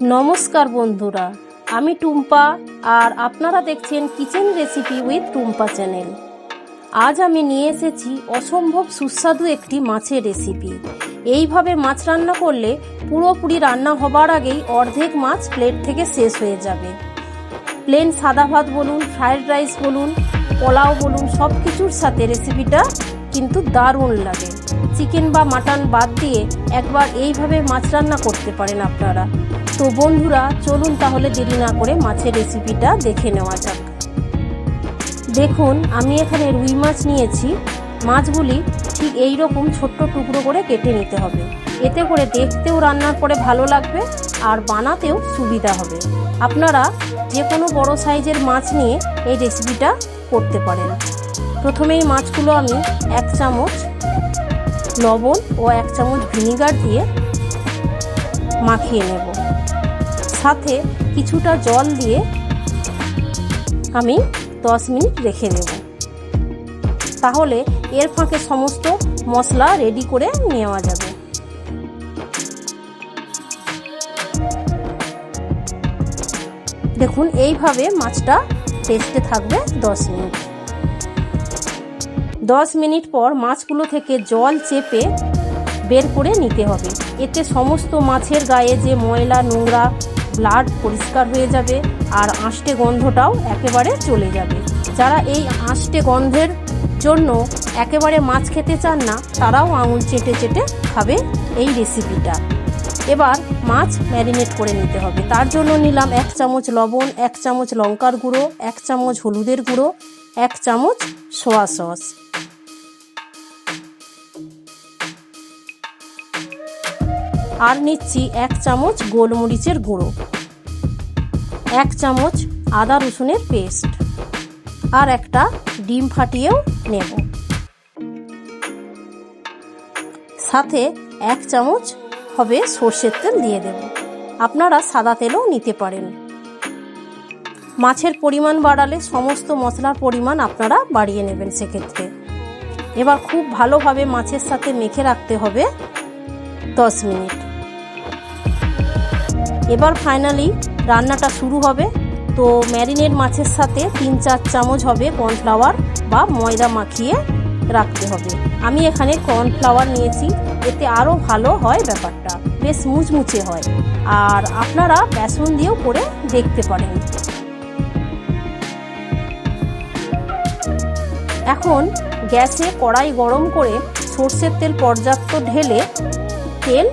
নমস্কার বন্ধুরা, আমি টুম্পা আর আপনারা দেখছেন kitchen recipe with Tumpa channel আজ আমি নিয়ে এসেছি অসম্ভব সুস্বাদু একটি মাছের রেসিপি এইভাবে মাছ রান্না করলে পুরোপুরি রান্না হবার আগেই অর্ধেক মাছ প্লেট থেকে শেষ হয়ে যাবে। প্লেন সাদা ভাত বলুন ফ্রায়েড রাইস বলুন, পোলাও বলুন সব কিছুর সাথে রেসিপিটা কিন্তু দারুণ লাগে। চিকেন বা মাটন বাদ দিয়ে একবার এইভাবে মাছ রান্না করতে পারেন আপনারা। তো বন্ধুরা, চলুন তাহলে দেরি না করে মাছের রেসিপিটা দেখে নেওয়া যাক। দেখুন, আমি এখানে রুই মাছ নিয়েছি। মাছগুলি ঠিক এই রকম ছোট্ট টুকরো করে কেটে নিতে হবে। এতে করে দেখতেও রান্নার পরে ভালো লাগবে আর বানাতেও সুবিধা হবে। আপনারা যে কোনো বড় সাইজের মাছ নিয়ে এই রেসিপিটা করতে পারেন। প্রথমেই মাছগুলো আমি এক চামচ লবণ ও এক চামচ ভিনিগার দিয়ে মাখিয়ে নেব। সাথে কিছুটা জল দিয়ে আমি দশ মিনিট রেখে দেব তাহলে এর ফাঁকে সমস্ত মশলা রেডি করে নেওয়া যাবে। দেখুন, এইভাবে মাছটা টেস্টে থাকবে দশ মিনিট। দশ মিনিট পর মাছগুলো থেকে জল চেপে বের করে নিতে হবে। এতে সমস্ত মাছের গায়ে যে ময়লা, নোংরা ব্লাড পরিষ্কার হয়ে যাবে আর আঁশটে গন্ধটাও একেবারে চলে যাবে। যারা এই আঁশটে গন্ধের জন্য একেবারে মাছ খেতে চান না, তারাও আঙুল চেটে চেটে খাবে এই রেসিপিটা এবার মাছ ম্যারিনেট করে নিতে হবে। তার জন্য নিলাম এক চামচ লবণ, এক চামচ লঙ্কার গুঁড়ো, এক চামচ হলুদের গুঁড়ো, এক চামচ সোয়া সস আর নিচ্ছি এক চামচ গোলমরিচের গুঁড়ো, এক চামচ আদা রসুনের পেস্ট আর একটা ডিম ফাটিয়েও নেব। সাথে এক চামচ হবে সর্ষের তেল দিয়ে দেব। আপনারা সাদা তেলও নিতে পারেন। মাছের পরিমাণ বাড়ালে সমস্ত মশলার পরিমাণ আপনারা বাড়িয়ে নেবেন সেক্ষেত্রে। এবার খুব ভালোভাবে মাছের সাথে মেখে রাখতে হবে দশ মিনিট। এবার ফাইনালি রান্নাটা শুরু হবে। তো ম্যারিনেট মাছের সাথে তিন চার চামচ হবে কর্নফ্লাওয়ার বা ময়দা মাখিয়ে রাখতে হবে। আমি এখানে কর্নফ্লাওয়ার নিয়েছি, এতে আরও ভালো হয় ব্যাপারটা। বেশ মুচমুচে হয়। আর আপনারা বেসন দিয়েও করে দেখতে পারেন। এখন গ্যাসে কড়াই গরম করে সর্ষের তেল পর্যাপ্ত ঢেলে তেল,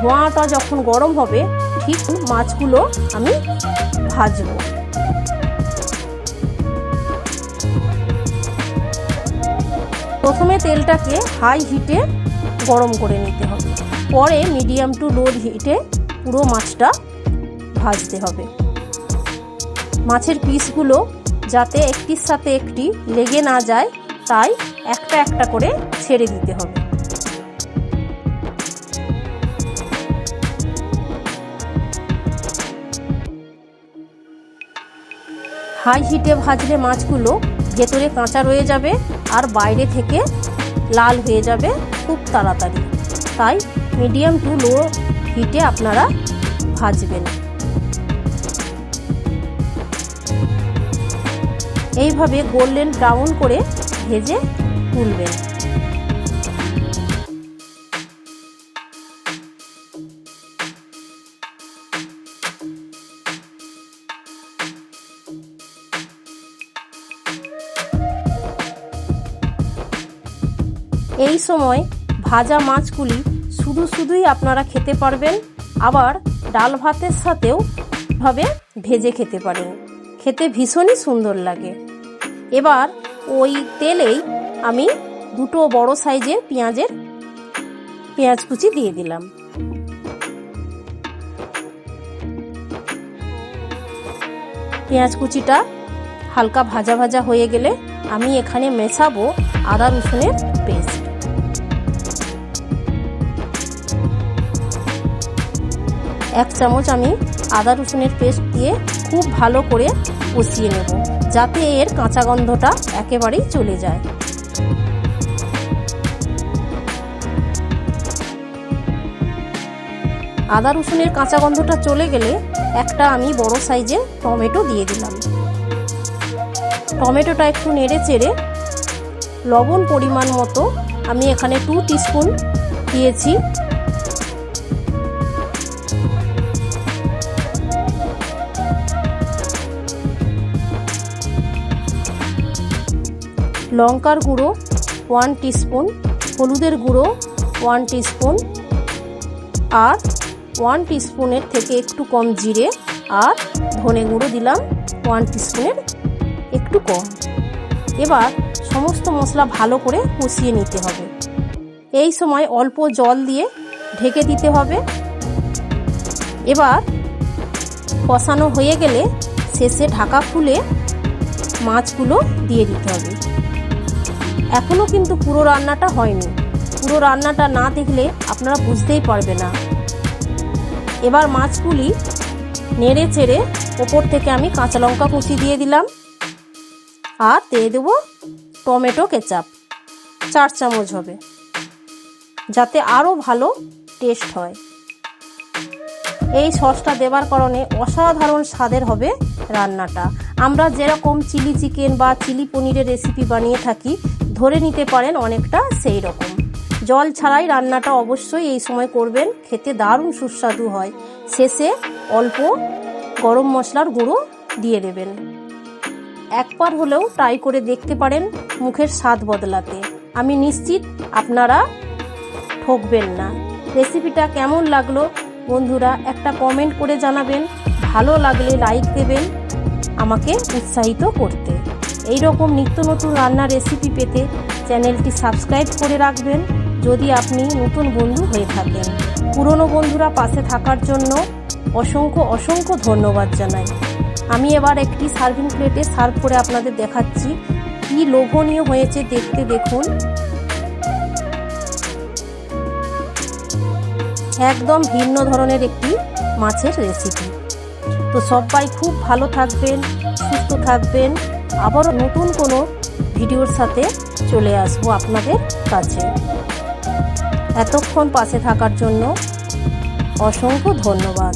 ধোঁয়াটা যখন গরম হবে ঠিক মাছগুলো আমি ভাজবো। প্রথমে তেলটাকে হাই হিটে গরম করে নিতে হবে। পরে মিডিয়াম টু লো হিটে পুরো মাছটা ভাজতে হবে। মাছের পিসগুলো যাতে একটির সাথে একটি লেগে না যায়, তাই একটা একটা করে ছেড়ে দিতে হবে। হাই হিটে ভাজলে মাছগুলো ভেতরে কাঁচা রয়ে যাবে আর বাইরে থেকে লাল হয়ে যাবে খুব তাড়াতাড়ি। তাই মিডিয়াম টু লো হিটে আপনারা ভাজবেন। এইভাবে গোল্ডেন ব্রাউন করে ভেজে তুলবেন। এই সময় ভাজা মাছগুলি শুধু শুধুই আপনারা খেতে পারবেন, আবার ডাল ভাতের সাথেও ভাবে ভেজে খেতে পারেন। খেতে ভীষণই সুন্দর লাগে। এবার ওই তেলেই আমি দুটো বড় সাইজের পেঁয়াজের পেঁয়াজ কুচি দিয়ে দিলাম। পেঁয়াজ কুচিটা হালকা ভাজা ভাজা হয়ে গেলে আমি এখানে মেশাবো আদা রসুনের এক চামচ আমি আদা রসুনের পেস্ট দিয়ে খুব ভালো করে কষিয়ে নেব, যাতে এর কাঁচা গন্ধটা একেবারেই চলে যায়। আদা রসুনের কাঁচা গন্ধটা চলে গেলে একটা আমি বড় সাইজের টমেটো দিয়ে দিলাম। টমেটোটা একটু নেড়ে চেড়ে লবণ পরিমাণ মতো আমি এখানে টু টিস্পুন দিয়েছি। লঙ্কার গুঁড়ো ওয়ান টিস্পুন হলুদের গুঁড়ো ওয়ান টিস্পুন আর ওয়ান টিস্পুনের থেকে একটু কম জিরে আর ধনে গুঁড়ো দিলাম ওয়ান টিস্পুনের একটু কম। এবার সমস্ত মশলা ভালো করে কষিয়ে নিতে হবে। এই সময় অল্প জল দিয়ে ঢেকে দিতে হবে। এবার কষানো হয়ে গেলে শেষে ঢাকা খুলে মাছগুলো দিয়ে দিতে হবে। এখনও কিন্তু পুরো রান্নাটা হয়নি। পুরো রান্নাটা না দেখলে আপনারা বুঝতেই পারবে না। এবার মাছগুলি নেড়ে চেড়ে ওপর থেকে আমি কাঁচা লঙ্কা কুচি দিয়ে দিলাম আর দিয়ে দেবো টমেটো কেচাপ। চার চামচ হবে। যাতে আরও ভালো টেস্ট হয়। এই সসটা দেওয়ার কারণে অসাধারণ স্বাদের হবে রান্নাটা। আমরা যেরকম চিলি চিকেন বা চিলি পনিরের রেসিপি বানিয়ে থাকি ধরে নিতে পারেন অনেকটা সেই রকম জল ছাড়াই রান্নাটা অবশ্যই এই সময় করবেন। খেতে দারুণ সুস্বাদু হয়। শেষে অল্প গরম মশলার গুঁড়ো দিয়ে দেবেন। একবার হলেও ট্রাই করে দেখতে পারেন মুখের স্বাদ বদলাতে। আমি নিশ্চিত আপনারা ঠকবেন না। রেসিপিটা কেমন লাগল বন্ধুরা একটা কমেন্ট করে জানাবেন। ভালো লাগলে লাইক দেবেন। আমাকে উৎসাহিত করতে। এই রকম নিত্য নতুন রান্নার রেসিপি পেতে চ্যানেলটি সাবস্ক্রাইব করে রাখবেন, যদি আপনি নতুন বন্ধু হয়ে থাকেন। পুরনো বন্ধুরা পাশে থাকার জন্য অসংখ্য অসংখ্য ধন্যবাদ জানাই। আমি এবার একটি সার্ভিং প্লেটে সার্ভ করে আপনাদের দেখাচ্ছি, কি লোভনীয় হয়েছে দেখতে দেখুন। একদম ভিন্ন ধরনের একটি মাছের রেসিপি তো সবাই খুব ভালো থাকবেন, সুস্থ থাকবেন। আবারও নতুন কোনো ভিডিওর সাথে চলে আসব আপনাদের কাছে। এতক্ষণ পাশে থাকার জন্য অসংখ্য ধন্যবাদ।